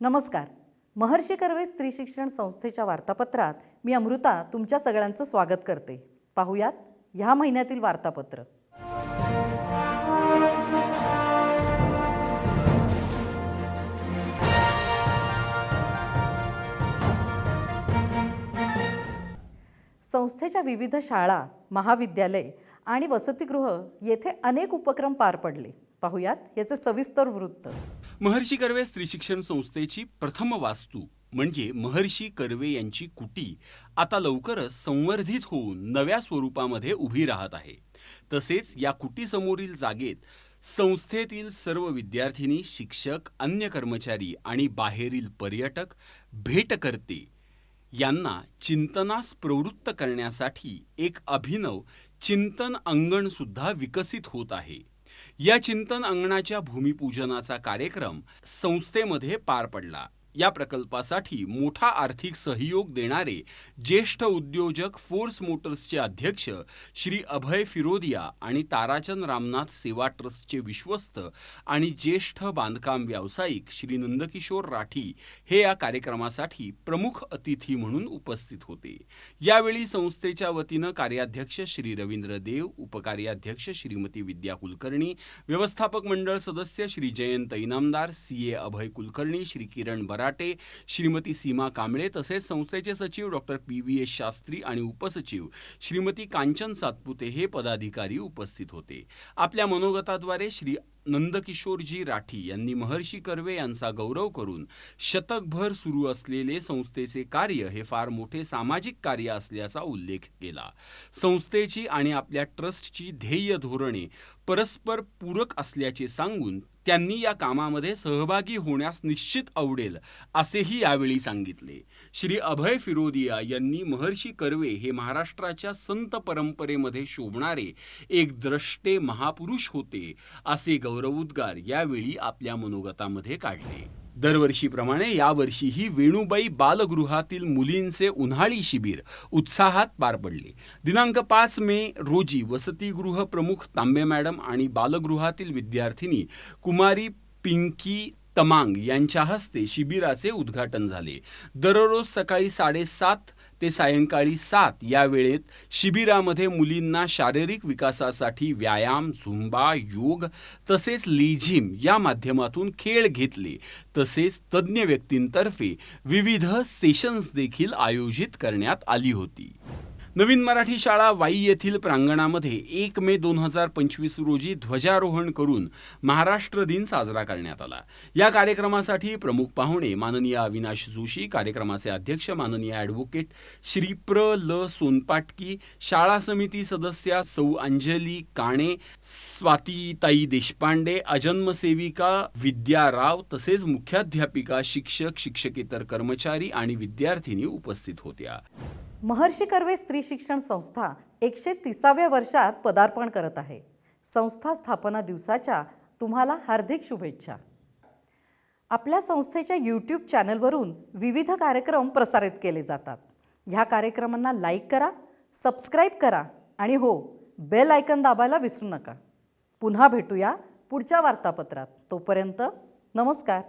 नमस्कार. महर्षी कर्वे स्त्री शिक्षण संस्थेच्या वार्तापत्रात मी अमृता तुमच्या सगळ्यांचं स्वागत करते. पाहुयात ह्या महिन्यातील वार्तापत्र. संस्थेच्या विविध शाळा महाविद्यालय आणि वसतिगृह येथे अनेक उपक्रम पार पडले. पाहुयात. याचं सविस्तर वृत्त. महर्षी कर्वे स्त्री शिक्षण संस्थेची प्रथम वास्तू म्हणजे महर्षी कर्वे यांची कुटी आता लवकरच संवर्धित होऊन नव्या स्वरूपामध्ये उभी राहत आहे. तसेच या कुटीसमोरील जागेत संस्थेतील सर्व विद्यार्थिनी शिक्षक अन्य कर्मचारी आणि बाहेरील पर्यटक भेटकर्ते यांना चिंतनास प्रवृत्त करण्यासाठी एक अभिनव चिंतन अंगण सुद्धा विकसित होत आहे. या चिंतन अंगणाच्या भूमिपूजनाचा कार्यक्रम संस्थेमध्ये पार पडला. या प्रकल्पासाठी मोठा आर्थिक सहयोग देणारे ज्येष्ठ उद्योजक फोर्स मोटर्सचे अध्यक्ष श्री अभय फिरोदिया आणि ताराचंद रामनाथ सेवा ट्रस्टचे विश्वस्त आणि ज्येष्ठ बांधकाम व्यावसायिक श्री नंदकिशोर राठी हे या कार्यक्रमासाठी प्रमुख अतिथी म्हणून उपस्थित होते. यावेळी संस्थेच्या वतीनं कार्याध्यक्ष श्री रवींद्र देव उपकार्याध्यक्ष श्रीमती विद्या कुलकर्णी व्यवस्थापक मंडळ सदस्य श्री जयंत इनामदार सी ए अभय कुलकर्णी श्री किरण बरा खराटे श्रीमती सीमा कांबळे तसेच संस्थेचे सचिव doctor P V S Shastri आणि उपसचिव श्रीमती कांचन सातपुते हे पदाधिकारी उपस्थित होते. आपल्या मनोगताद्वारे श्री नंदकिशोरजी राठी यांनी महर्षी कर्वे यांचा गौरव करून शतकभर सुरू असलेले संस्थेचे कार्य हे फार मोठे सामाजिक कार्य असल्याचा उल्लेख केला. संस्थेची आणि आपल्या ट्रस्टची ध्येय धोरणे परस्पर पूरक असल्याचे सांगून त्यांनी या कामामध्ये सहभागी होण्यास निश्चित आवडेल असेही यावेळी सांगितले. श्री अभय फिरोदिया यांनी महर्षी कर्वे हे महाराष्ट्राच्या संत परंपरेमध्ये शोभणारे एक द्रष्टे महापुरुष होते असे गौरवोद्गार यावेळी आपल्या मनोगतामध्ये काढले. दरवर्षीप्रमाणे यावर्षीही वेणुबाई बालगृहातील मुलींचे उन्हाळी शिबिर उत्साहात पार पडले. दिनांक पाच मे रोजी वसतिगृह प्रमुख तांबे मॅडम आणि बालगृहातील विद्यार्थिनी कुमारी पिंकी तमांग यांच्या हस्ते शिबिराचे उद्घाटन झाले. दररोज सकाळी साडेसात ते सायंकाळी सात या वेळेत शिबिरामध्ये मुलींना शारीरिक विकासासाठी व्यायाम झुंबा योग तसेच लेझिम या माध्यमातून खेळ घेतले. तसेच तज्ज्ञ व्यक्तींतर्फे विविध सेशन्स देखील आयोजित करण्यात आली होती. नवीन मराठी शाळा वाई येथील प्रांगणामध्ये एक मे दोन हजार पंचवीस रोजी ध्वजारोहण करून महाराष्ट्र दिन साजरा करण्यात आला. या कार्यक्रमासाठी प्रमुख पाहुणे माननीय अविनाश जोशी कार्यक्रमाचे अध्यक्ष माननीय ॲडव्होकेट श्री प्र ल सोनपाटकी शाळा समिती सदस्या सौ अंजली काणे स्वातीताई देशपांडे अजन्मसेविका विद्या राव तसेच मुख्याध्यापिका शिक्षक शिक्षकेतर कर्मचारी आणि विद्यार्थिनी उपस्थित होत्या. महर्षी कर्वे स्त्री शिक्षण संस्था एकशे तिसाव्या वर्षात पदार्पण करत आहे. संस्था स्थापना दिवसाच्या तुम्हाला हार्दिक शुभेच्छा. आपल्या संस्थेच्या यूट्यूब चॅनलवरून विविध कार्यक्रम प्रसारित केले जातात. ह्या कार्यक्रमांना लाईक करा सबस्क्राईब करा आणि हो बेल आयकन दाबायला विसरू नका. पुन्हा भेटूया पुढच्या वार्तापत्रात. तोपर्यंत नमस्कार.